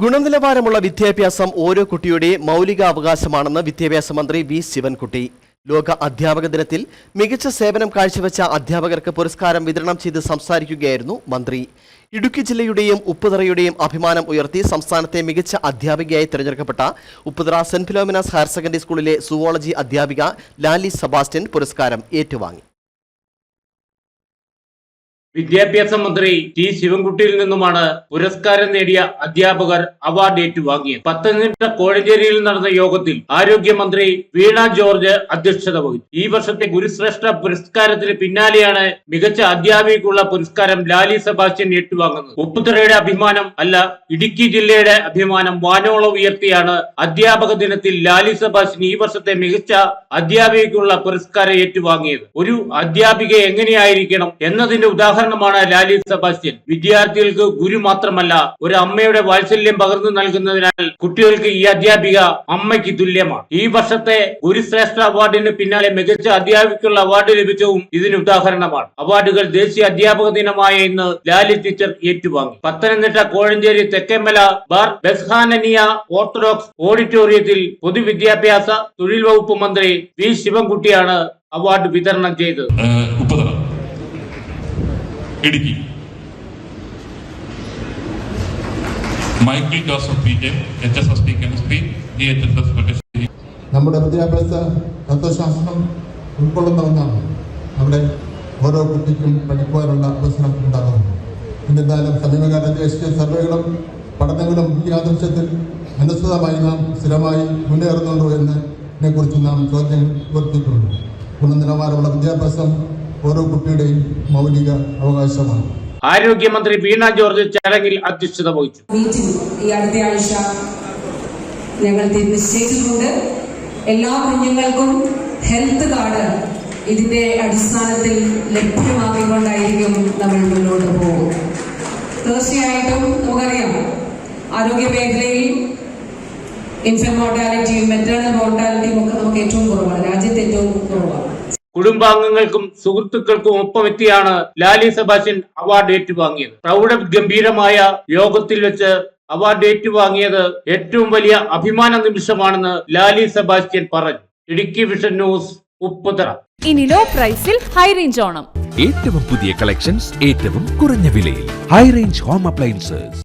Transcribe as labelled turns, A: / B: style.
A: ഗുണനിലവാരമുള്ള വിദ്യാഭ്യാസം ഓരോ കുട്ടിയുടെയും മൗലിക അവകാശമാണെന്ന് വിദ്യാഭ്യാസ മന്ത്രി വി. ശിവൻകുട്ടി. ലോക അധ്യാപക ദിനത്തിൽ മികച്ച സേവനം കാഴ്ചവെച്ച അധ്യാപകർക്ക് പുരസ്കാരം വിതരണം ചെയ്ത് സംസാരിക്കുകയായിരുന്നു മന്ത്രി. ഇടുക്കി ജില്ലയുടെയും ഉപ്പുതറയുടെയും അഭിമാനം ഉയർത്തി സംസ്ഥാനത്തെ മികച്ച അധ്യാപികയായി തിരഞ്ഞെടുക്കപ്പെട്ട Upputhara saint Philomena's higher secondary സ്കൂളിലെ സുവോളജി അധ്യാപിക ലാലി സബാസ്റ്റ്യൻ പുരസ്കാരം ഏറ്റുവാങ്ങി.
B: വിദ്യാഭ്യാസ മന്ത്രി ടി ശിവൻകുട്ടിയിൽ നിന്നുമാണ് പുരസ്കാരം നേടിയ അധ്യാപകർ അവാർഡ് ഏറ്റുവാങ്ങിയത്. പത്തനംതിട്ട കോഴഞ്ചേരിയിൽ നടന്ന യോഗത്തിൽ ആരോഗ്യമന്ത്രി വീണ ജോർജ് അധ്യക്ഷത വഹിച്ചു. ഈ വർഷത്തെ ഗുരുശ്രേഷ്ഠ പുരസ്കാരത്തിന് പിന്നാലെയാണ് മികച്ച അധ്യാപികക്കുള്ള പുരസ്കാരം ലാലി സെബാസ്റ്റ്യൻ ഏറ്റുവാങ്ങുന്നത്. ഉപ്പുതറയുടെ അഭിമാനം അല്ല ഇടുക്കി ജില്ലയുടെ അഭിമാനം വാനോളം ഉയർത്തിയാണ് അധ്യാപക ദിനത്തിൽ ലാലി സെബാസ്റ്റ്യൻ ഈ വർഷത്തെ മികച്ച അധ്യാപികക്കുള്ള പുരസ്കാരം ഏറ്റുവാങ്ങിയത്. ഒരു അധ്യാപിക എങ്ങനെയായിരിക്കണം എന്നതിന്റെ ഉദാഹരണമാണ് ലാലി സെബാസ്റ്റ്യൻ. വിദ്യാർത്ഥികൾക്ക് ഗുരു മാത്രമല്ല ഒരു അമ്മയുടെ വാത്സല്യം പകർന്നു നൽകുന്നതിനാൽ കുട്ടികൾക്ക് ഈ അധ്യാപിക അമ്മയ്ക്ക് തുല്യമാണ്. ഈ വർഷത്തെ ഗുരുശ്രേഷ്ഠ അവാർഡിന് പിന്നാലെ മികച്ച അധ്യാപികയ്ക്കുള്ള അവാർഡ് ലഭിച്ചതും ഇതിന് ഉദാഹരണമാണ്. അവാർഡുകൾ ദേശീയ അധ്യാപക ദിനമായ ഇന്ന് ലാലി ടീച്ചർ ഏറ്റുവാങ്ങി. പത്തനംതിട്ട കോഴഞ്ചേരി തെക്കേമല ബാർ ബെസ്ഹാനനിയ ഓർത്തഡോക്സ് ഓഡിറ്റോറിയത്തിൽ പൊതുവിദ്യാഭ്യാസ തൊഴിൽ വകുപ്പ് മന്ത്രി വി ശിവൻകുട്ടിയാണ് അവാർഡ് വിതരണം ചെയ്തത്.
C: Idukki. Michael Joseph P J H S S T chemistry G H S S
D: നമ്മുടെ വിദ്യാഭ്യാസ തത്വശാസ്ത്രം ഉൾക്കൊള്ളുന്ന ഒന്നാണ്. അവിടെ ഓരോ കുട്ടിക്കും പഠിക്കുവാനുള്ള അവസരം ഉണ്ടാകുന്നു. എന്നിരുന്നാലും സമീപകാല ദേശീയ സർവേകളും പഠനങ്ങളും ഈ ആദർശത്തിൽ അനുസൃതമായി നാം സ്ഥിരമായി മുന്നേറുന്നുണ്ടോ എന്നതിനെ കുറിച്ച് നാം ചോദ്യം ഉയർത്തിയിട്ടുണ്ട്. ഗുണനിലവാരമുള്ള വിദ്യാഭ്യാസം ഓരോ കുട്ടിയുടെയും മൗലിക അവകാശമാണ്.
B: ആരോഗ്യമന്ത്രി വീണ ജോർജ് ചടങ്ങിൽ അധ്യക്ഷത വഹിച്ചു.
E: ഈ അടുത്ത ആഴ്ച ഞങ്ങൾ നിശ്ചയിച്ചിട്ടുണ്ട്. എല്ലാ കുഞ്ഞുങ്ങൾക്കും ഹെൽത്ത് കാർഡ് ഇതിന്റെ അടിസ്ഥാനത്തിൽ ലഭ്യമാക്കിക്കൊണ്ടായിരിക്കും നമ്മൾ മുന്നോട്ട് പോകും തീർച്ചയായിട്ടും നമുക്കറിയാം ആരോഗ്യ മേഖലയിൽ ഇൻഫന്റ് മോർട്ടാലിറ്റിയും മെറ്റേണൽ മോർട്ടാലിറ്റിയും ഒക്കെ നമുക്ക് ഏറ്റവും കുറവാണ്. രാജ്യത്ത് ഏറ്റവും കുറവാണ്.
B: കുടുംബാംഗങ്ങൾക്കും സുഹൃത്തുക്കൾക്കും ഒപ്പമെത്തിയാണ് ലാലി സെബാസ്റ്റ്യൻ അവാർഡ് ഏറ്റുവാങ്ങിയത്. പ്രൗഢ ഗംഭീരമായ യോഗത്തിൽ വെച്ച് അവാർഡ് ഏറ്റുവാങ്ങിയത് ഏറ്റവും വലിയ അഭിമാന നിമിഷമാണെന്ന് ലാലി സെബാസ്റ്റ്യൻ പറഞ്ഞു. Idukki vision news Upputhara.
F: ഇനി ലോ പ്രൈസിൽ ഹൈ റേഞ്ച് ഓണം.
G: ഏറ്റവും പുതിയ കളക്ഷൻസ് ഏറ്റവും കുറഞ്ഞ വിലയിൽ. High range home appliances